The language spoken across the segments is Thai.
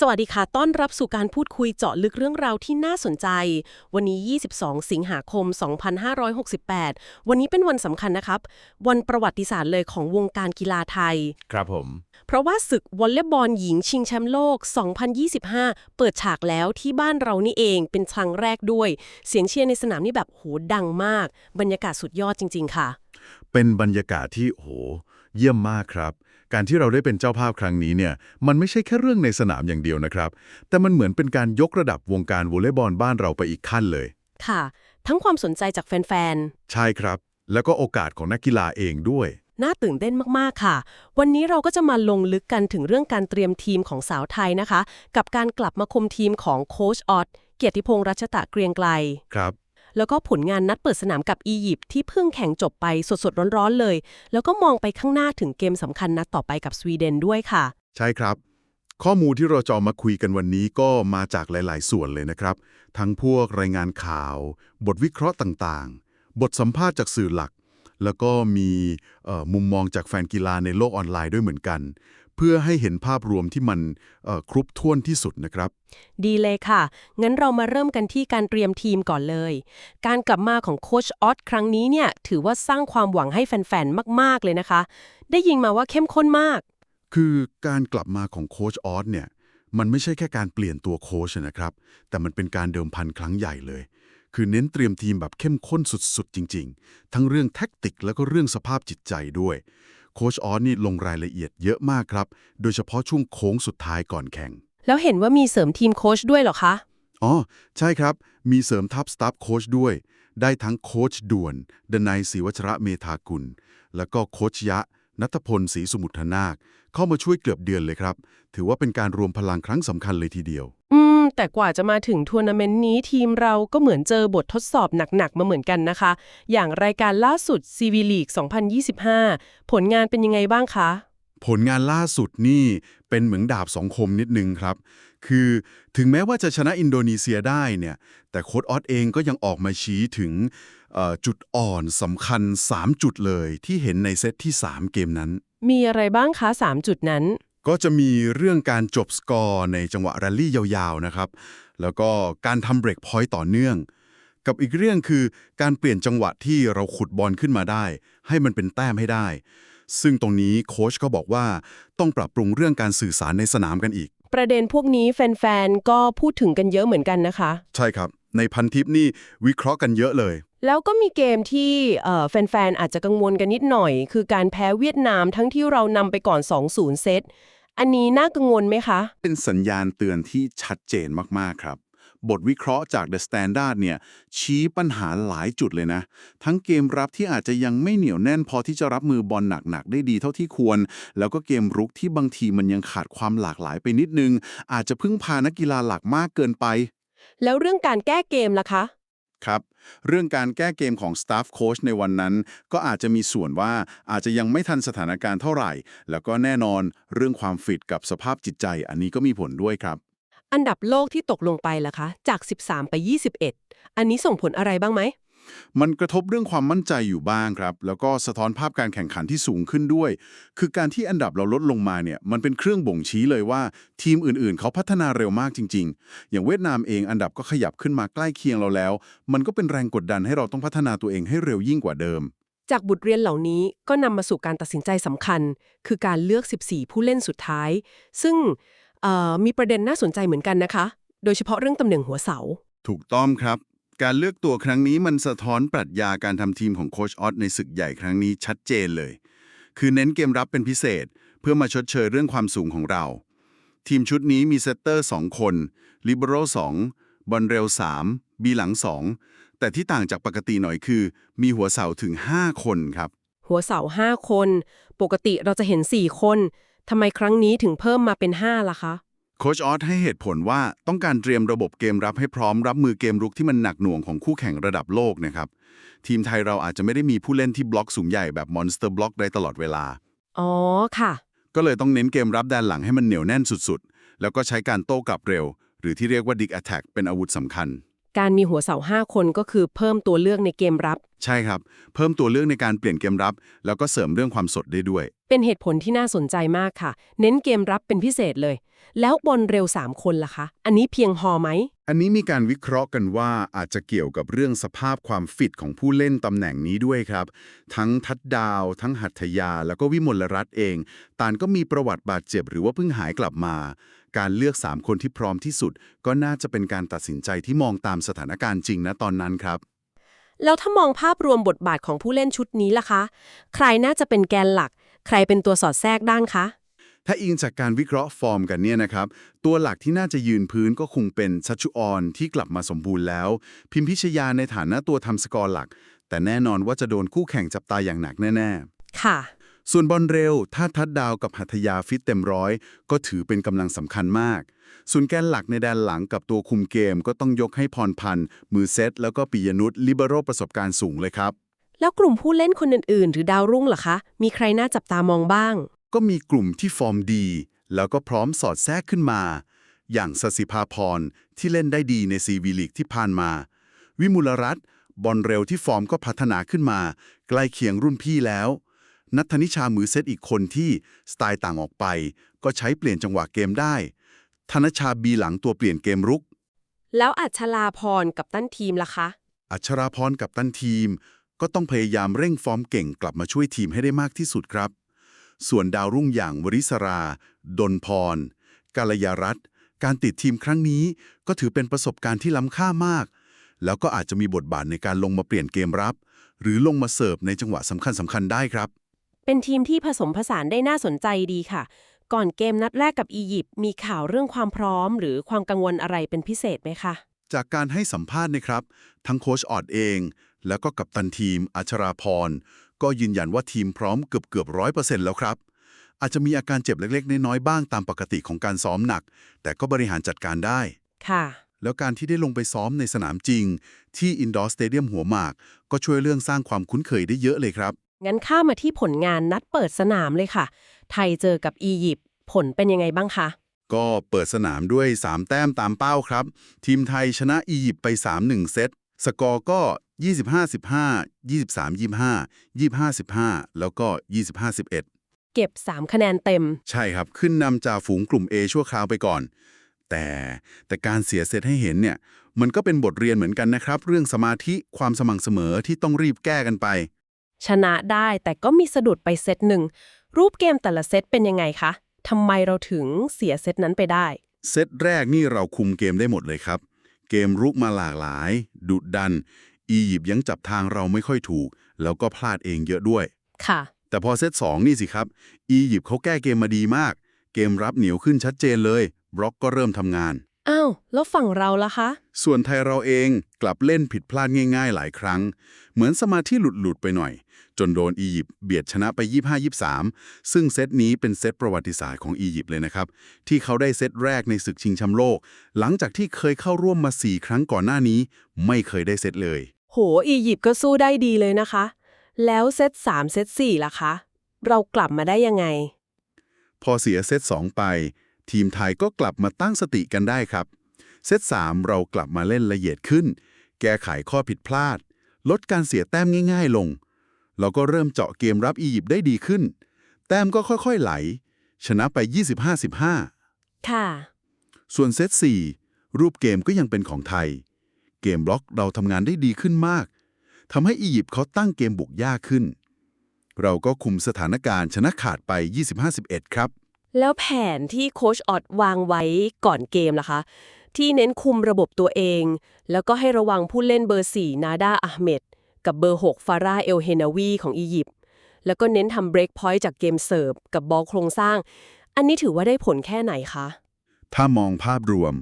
สวัสดีค่ะ ต้อนรับสู่การพูดคุยเจาะลึกเรื่องราวที่น่าสนใจ วันนี้ 22 สิงหาคม 2568 วันนี้เป็นวันสำคัญนะครับ วันประวัติศาสตร์เลยของวงการกีฬาไทย ครับผม เพราะว่าศึกวอลเลย์บอลหญิงชิงแชมป์โลก 2025 เปิดฉากแล้วที่บ้านเรานี่เองเป็นครั้งแรกด้วย เสียงเชียร์ในสนามนี่แบบโหดังมาก บรรยากาศสุดยอดจริง ๆ ค่ะ เป็นบรรยากาศที่โหเยี่ยมมากครับ การที่เราได้เป็นเจ้าภาพครั้งนี้เนี่ยมันไม่ใช่แค่เรื่องในสนามอย่างเดียวนะครับ แต่มันเหมือนเป็นการยกระดับวงการวอลเลย์บอลบ้านเราไปอีกขั้นเลย ค่ะ ทั้งความสนใจจากแฟนใช่ครับ แล้วก็โอกาสของนักกีฬาเองด้วยๆน่าตื่นเต้นมากๆค่ะ วันนี้เราก็จะมาลงลึกกันถึงเรื่องการเตรียมทีมของสาวไทยนะคะ กับการกลับมาคุมทีมของโค้ชออตเกียรติพงษ์รัชตะเกรียงไกลครับ แล้วก็ผลงานนัดเปิดสนามกับอียิปต์ที่เพิ่งแข่งจบไปสดๆร้อนๆเลย แล้วก็มองไปข้างหน้าถึงเกมสำคัญนัดต่อไปกับสวีเดนด้วยค่ะ ใช่ครับ ข้อมูลที่เราจะเอมาคุยกันวันนี้ก็มาจากหลาย ๆ ส่วนเลยนะครับ ทั้งพวกรายงานข่าว บทวิเคราะห์ต่างๆ บทสัมภาษณ์จากสื่อหลัก แล้วก็มีมุมมองจากแฟนกีฬาในโลกออนไลน์ด้วยเหมือนกัน เพื่อให้เห็นภาพรวมที่มันเอ่อครบถ้วนที่สุดนะครับ ดีเลยค่ะ งั้นเรามาเริ่มกันที่การเตรียมทีมก่อนเลย การกลับมาของโค้ชออตครั้งนี้เนี่ยถือว่าสร้างความหวังให้แฟนๆ มากๆเลยนะคะ ได้ยินมาว่าเข้มข้นมาก คือการกลับมาของโค้ชออสเนี่ยมันไม่ใช่แค่การเปลี่ยนตัวโค้ชนะครับ แต่มันเป็นการเดิมพันครั้งใหญ่เลย คือเน้นเตรียมทีมแบบเข้มข้นสุดๆ จริง ๆ ทั้งเรื่องแท็กติกแล้วก็เรื่องสภาพจิตใจด้วย โค้ชออสนี่ลงรายละเอียดเยอะมากครับ โดยเฉพาะช่วงโค้งสุดท้ายก่อนแข่ง แล้วเห็นว่ามีเสริมทีมโค้ชด้วยเหรอคะ อ๋อ ใช่ครับ มีเสริมทัพสตาฟโค้ชด้วย ได้ทั้งโค้ชด่วน ดนัยศรีวัชระเมธากุล แล้วก็โค้ชยะ นัทพลศรีสมุทรนาค เข้ามาช่วยเกือบเดือนเลยครับ ถือว่าเป็นการรวมพลังครั้งสำคัญเลยทีเดียว อืม แต่กว่าจะมาถึงทัวร์นาเมนต์นี้ทีมเราก็เหมือนเจอบททดสอบหนัก ๆ มาเหมือนกันนะคะ อย่างรายการล่าสุด CV League 2025 ผลงานเป็นยังไงบ้างคะ ผลงานล่าสุดนี่เป็นเหมือนดาบสองคมนิดนึงครับ คือถึงแม้ว่าจะชนะอินโดนีเซียได้เนี่ย แต่โค้ดออสเองก็ยังออกมาชี้ถึงเอ่อจุดอ่อนสำคัญ 3 จุดเลยที่เห็นในเซตที่ 3 เกมนั้น มีอะไรบ้างคะ 3 จุดนั้น ก็จะมีเรื่องการจบสกอร์ในจังหวะแรลลี่ยาวๆนะครับ แล้วก็การทำเบรกพอยต์ต่อเนื่อง กับอีกเรื่องคือการเปลี่ยนจังหวะที่เราขุดบอลขึ้นมาได้ ให้มันเป็นแต้มให้ได้ ซึ่งตรงนี้โค้ชก็บอกว่าต้องปรับปรุงเรื่องการสื่อสารในสนามกันอีก ประเด็นพวกนี้แฟนๆ ก็พูดถึงกันเยอะเหมือนกันนะคะ ใช่ครับ ในพันทิปนี่วิเคราะห์กันเยอะเลย แล้วก็มีเกมที่เอ่อแฟนๆ อาจจะกังวลกันนิดหน่อย คือการแพ้เวียดนามทั้งที่เรานำไปก่อน 2-0 เซต อันนี้น่ากังวลไหมคะ เป็นสัญญาณเตือนที่ชัดเจนมากๆครับ บทวิเคราะห์จาก The Standard เนี่ย ชี้ปัญหาหลายจุดเลยนะ ทั้งเกมรับที่อาจจะยังไม่เหนียวแน่นพอที่จะรับมือบอลหนักๆ ได้ดีเท่าที่ควร แล้วก็เกมรุกที่บางทีมันยังขาดความหลากหลายไปนิดนึง อาจจะพึ่งพานักกีฬาหลักมากเกินไป แล้วเรื่องการแก้เกมล่ะคะ ครับ เรื่องการแก้เกมของ Staff Coach ในวันนั้น ก็อาจจะมีส่วนว่าอาจจะยังไม่ทันสถานการณ์เท่าไหร่ แล้วก็แน่นอนเรื่องความฟิตกับสภาพจิตใจ อันนี้ก็มีผลด้วยครับ อันดับโลกที่ตกลงไปล่ะคะ จาก 13 ไป 21 อันนี้ส่งผลอะไรบ้างไหม มันกระทบเรื่องความมั่นใจอยู่บ้างครับ แล้วก็สะท้อนภาพการแข่งขันที่สูงขึ้นด้วย คือการที่อันดับเราลดลงมาเนี่ยมันเป็นเครื่องบ่งชี้เลยว่า ทีมอื่นๆ เขาพัฒนาเร็วมากจริง ๆ อย่างเวียดนามเองอันดับก็ขยับขึ้นมาใกล้เคียงเราแล้ว มันก็เป็นแรงกดดันให้เราต้องพัฒนาตัวเองให้เร็วยิ่งกว่าเดิม จากบทเรียนเหล่านี้ก็นำมาสู่การตัดสินใจสำคัญ คือการเลือก 14 ผู้เล่นสุดท้าย ซึ่งเอ่อมีประเด็นน่าสนใจเหมือนกันนะคะ โดยเฉพาะเรื่องตำแหน่งหัวเสา ถูกต้องครับ การเลือกตัวครั้งนี้มันสะท้อนปรัชญาการทำทีมของโคชออสในศึกใหญ่ครั้งนี้ชัดเจนเลย คือเน้นเกมรับเป็นพิเศษ เพื่อมาชดเชยเรื่องความสูงของเรา ทีมชุดนี้มีเซตเตอร์ 2 คนลิเบโร2บอลเร็ว 3 บีหลัง 2 แต่ที่ต่างจากปกติหน่อยคือ มีหัวเสาถึง 5 คนครับ หัวเสา 5 คน ปกติเราจะเห็น 4 คนทำไมครั้งนี้ถึงเพิ่มมาเป็น 5 ล่ะคะ โคชออสให้เหตุผลว่าต้องการเตรียมระบบเกมรับให้พร้อมรับมือเกมรุกที่มันหนักหน่วงของคู่แข่งระดับโลกนะครับทีมไทยเราอาจจะไม่ได้มีผู้เล่นที่บล็อกสูงใหญ่แบบมอนสเตอร์บล็อกได้ตลอดเวลา อ๋อค่ะ ก็เลยต้องเน้นเกมรับด้านหลังให้มันเหนียวแน่นสุดๆ แล้วก็ใช้การโต้กลับเร็ว หรือที่เรียกว่า Dig Attack เป็นอาวุธสำคัญ การมีหัวเสาห้าคนก็คือเพิ่มตัวเลือกในเกมรับ ใช่ครับ เพิ่มตัวเลือกในการเปลี่ยนเกมรับ แล้วก็เสริมเรื่องความสดได้ด้วย เป็นเหตุผลที่น่าสนใจมากค่ะ เน้นเกมรับเป็นพิเศษเลย แล้วบอลเร็ว 3 คนล่ะคะ อันนี้เพียงพอไหม อันนี้มีการวิเคราะห์กันว่าอาจจะเกี่ยวกับเรื่องสภาพความฟิตของผู้เล่นตำแหน่งนี้ด้วยครับ ทั้งทัดดาว ทั้งหัตถยา แล้วก็วิมลรัตน์เอง ตานก็มีประวัติบาดเจ็บหรือว่าเพิ่งหายกลับมา การเลือก 3 คนที่พร้อมที่สุด ก็น่าจะเป็นการตัดสินใจที่มองตามสถานการณ์จริงนะตอนนั้นครับ แล้วถ้ามองภาพรวมบทบาทของผู้เล่นชุดนี้ล่ะคะ ใครน่าจะเป็นแกนหลัก ใครเป็นตัวสอดแทรกด้านคะ ถ้าอิงจากการวิเคราะห์ฟอร์มกันเนี่ยนะครับ ตัวหลักที่น่าจะยืนพื้นก็คงเป็นชัชชุออนที่กลับมาสมบูรณ์แล้ว พิมพิชยาในฐานะตัวทำสกอร์หลัก แต่แน่นอนว่าจะโดนคู่แข่งจับตาอย่างหนักแน่ค่ะๆส่วนบอลเร็ว ถ้าทัดดาวกับหัตถยาฟิตเต็มร้อย ก็ถือเป็นกำลังสำคัญมาก ส่วนแกนหลักในแดนหลังกับตัวคุมเกม ก็ต้องยกให้พรพันธ์มือเซตแล้วก็ปิยนุษย์ลิเบโรประสบการณ์สูงเลยครับแล้วกลุ่มผู้เล่นคนอื่นๆ หรือดาวรุ่งล่ะคะ มีใครน่าจับตามองบ้าง ก็มีกลุ่มที่ฟอร์มดี แล้วก็พร้อมสอดแทรกขึ้นมา อย่างสสิภาพรที่เล่นได้ดีในซีวีลีกที่ผ่านมา วิมุลรัตน์บอลเร็วที่ฟอร์มก็พัฒนาขึ้นมา ใกล้เคียงรุ่นพี่แล้ว นัทธนิชามือเซตอีกคนที่สไตล์ต่างออกไป ก็ใช้เปลี่ยนจังหวะเกมได้ ธนชาบีหลังตัวเปลี่ยนเกมรุก แล้วอัชลาพรกับตั้นทีมล่ะคะ อัชราพรกับตันทีม ก็ต้องพยายามเร่งฟอร์มเก่งกลับมาช่วยทีมให้ได้มากที่สุดครับ ส่วนดาวรุ่งอย่างวริศรา ดนพร กาลยารัตน์การติดทีมครั้งนี้ก็ถือเป็นประสบการณ์ที่ล้ำค่ามาก แล้วก็อาจจะมีบทบาทในการลงมาเปลี่ยนเกมรับ หรือลงมาเสิร์ฟในจังหวะสำคัญสำคัญๆได้ครับ เป็นทีมที่ผสมผสานได้น่าสนใจดีค่ะ ก่อนเกมนัดแรกกับอียิปต์มีข่าวเรื่องความพร้อม หรือความกังวลอะไรเป็นพิเศษไหมคะจากการให้สัมภาษณ์นะครับ ทั้งโค้ชออดเอง แล้วก็กัปตันทีมอัชราพร ก็ยืนยันว่าทีมพร้อมเกือบเกือบร้อยเปอร์เซ็นต์แล้วครับ อาจจะมีอาการเจ็บเล็กๆ น้อยๆบ้างตามปกติของการซ้อมหนัก แต่ก็บริหารจัดการได้ ค่ะ แล้วการที่ได้ลงไปซ้อมในสนามจริง ที่อินดอร์สเตเดียมหัวหมาก ก็ช่วยเรื่องสร้างความคุ้นเคยได้เยอะเลยครับ งั้นข้ามมาที่ผลงานนัดเปิดสนามเลยค่ะ ไทยเจอกับอียิปต์ผลเป็นยังไงบ้างคะ ก็เปิดสนามด้วย 3 แต้มตามเป้าครับ ทีมไทยชนะอียิปต์ไป 3-1 เซต สกอร์ก็ 25-15 23-25 25-15 แล้วก็ 25-11 เก็บ 3 คะแนนเต็ม ใช่ครับ ขึ้นนำจ่าฝูงกลุ่ม A ชั่วคราวไปก่อน แต่แต่การเสียเซตให้เห็นเนี่ย มันก็เป็นบทเรียนเหมือนกันนะครับ เรื่องสมาธิความสม่ำเสมอที่ต้องรีบแก้กันไป ชนะได้แต่ก็มีสะดุดไปเซตหนึ่ง รูปเกมแต่ละเซตเป็นยังไงคะทำไมเราถึงเสียเซตนั้นไปได้ เซตแรกนี่เราคุมเกมได้หมดเลยครับ เกมรุกมาหลากหลาย ดุดัน อียิปต์ยังจับทางเราไม่ค่อยถูก แล้วก็พลาดเองเยอะด้วย ค่ะ แต่พอเซต2นี่สิครับ อียิปต์เขาแก้เกมมาดีมาก เกมรับเหนียวขึ้นชัดเจนเลยบล็อกก็เริ่มทำงาน อ้าว แล้วฝั่งเราล่ะคะ ส่วนไทยเราเองกลับเล่นผิดพลาดง่ายๆ หลายครั้ง เหมือนสมาธิหลุดๆไปหน่อย จนโดนอียิปต์เบียดชนะไป 25-23 ซึ่งเซตนี้เป็นเซตประวัติศาสตร์ของอียิปต์เลยนะครับ ที่เขาได้เซตแรกในศึกชิงแชมป์โลก หลังจากที่เคยเข้าร่วมมา 4 ครั้งก่อนหน้านี้ ไม่เคยได้เซตเลย โห อียิปต์ก็สู้ได้ดีเลยนะคะ แล้วเซต3เซต4ล่ะคะ เรากลับมาได้ยังไง พอเสียเซต2ไป ทีมไทยก็กลับมาตั้งสติกันได้ครับ เซต3เรากลับมาเล่นละเอียดขึ้น แก้ไขข้อผิดพลาด ลดการเสียแต้มง่าย ๆ ลง เราก็เริ่มเจาะเกมรับอียิปต์ได้ดีขึ้น แต้มก็ค่อยๆไหล ชนะไป 25-15 ค่ะ ส่วนเซต4รูปเกมก็ยังเป็นของไทย เกมบล็อกเราทำงานได้ดีขึ้นมากทำให้อียิปต์เขาตั้งเกมบุกยากขึ้น เราก็คุมสถานการณ์ชนะขาดไป 25-11 ครับ แล้วแผนที่โค้ชออดวางไว้ก่อนเกมล่ะคะ ที่เน้นคุมระบบตัวเอง แล้วก็ให้ระวังผู้เล่นเบอร์4นาดาอะห์เมดกับเบอร์ 6 ฟาร่าเอลเฮนาวีของอียิปต์แล้วก็เน้นทำเบรกพอยต์จากเกมเสิร์ฟกับบอลโครงสร้าง อันนี้ถือว่าได้ผลแค่ไหนคะ ถ้ามองภาพรวม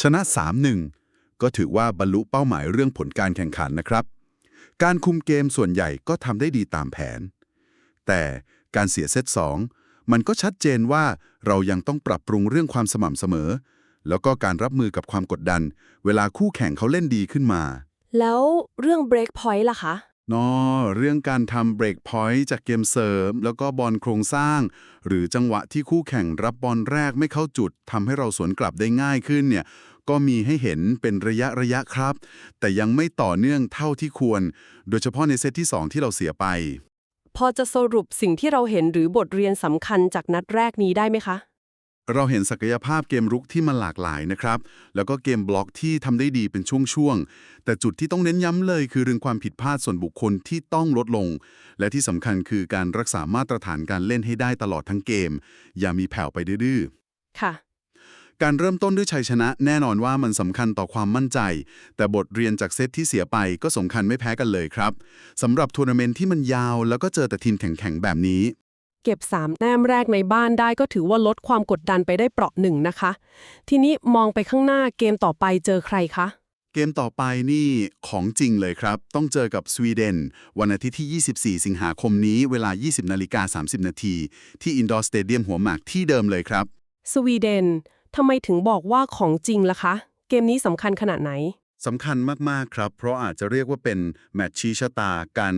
ชนะ 3-1 ก็ถือว่าบรรลุเป้าหมายเรื่องผลการแข่งขันนะครับ การคุมเกมส่วนใหญ่ก็ทำได้ดีตามแผน แต่การเสียเซต2มันก็ชัดเจนว่าเรายังต้องปรับปรุงเรื่องความสม่ำเสมอ แล้วก็การรับมือกับความกดดัน เวลาคู่แข่งเขาเล่นดีขึ้นมา แล้วเรื่องเบรกพอยต์ล่ะคะนอเรื่องการทำเบรกพอยต์จากเกมเสริม แล้วก็บอลโครงสร้าง หรือจังหวะที่คู่แข่งรับบอลแรกไม่เข้าจุดทำให้เราสวนกลับได้ง่ายขึ้นเนี่ย ก็มีให้เห็นเป็นระยะระยะครับ แต่ยังไม่ต่อเนื่องเท่าที่ควร โดยเฉพาะในเซตที่ 2 ที่เราเสียไป พอจะสรุปสิ่งที่เราเห็นหรือบทเรียนสำคัญจากนัดแรกนี้ได้ไหมคะ เราเห็นศักยภาพเกมรุกที่มันหลากหลายนะครับ แล้วก็เกมบล็อกที่ทำได้ดีเป็นช่วงๆ แต่จุดที่ต้องเน้นย้ำเลย คือเรื่องความผิดพลาดส่วนบุคคลที่ต้องลดลง และที่สำคัญคือการรักษามาตรฐานการเล่นให้ได้ตลอดทั้งเกม อย่ามีแผ่วไปดื้อๆค่ะ การเริ่มต้นด้วยชัยชนะแน่นอนว่ามันสำคัญต่อความมั่นใจ แต่บทเรียนจากเซตที่เสียไปก็สำคัญไม่แพ้กันเลยครับสำหรับทัวร์นาเมนต์ที่มันยาว แล้วก็เจอแต่ทีมแข็งๆแบบนี้ เก็บ 3 แต้มแรกในบ้านได้ก็ถือว่าลดความกดดันไปได้เปราะหนึ่งนะคะ ทีนี้มองไปข้างหน้าเกมต่อไปเจอใครคะ เกมต่อไปนี่ของจริงเลยครับ ต้องเจอกับสวีเดน วันอาทิตย์ที่ 24 สิงหาคมนี้เวลา 20นาฬิกา30 นาทีที่อินดอร์สเตเดียมหัวหมากที่เดิมเลยครับ สวีเดน ทำไมถึงบอกว่าของจริงล่ะคะ เกมนี้สำคัญขนาดไหน สำคัญมาก ๆ ครับ เพราะอาจจะเรียกว่าเป็นแมตช์ชี้ชะตากัน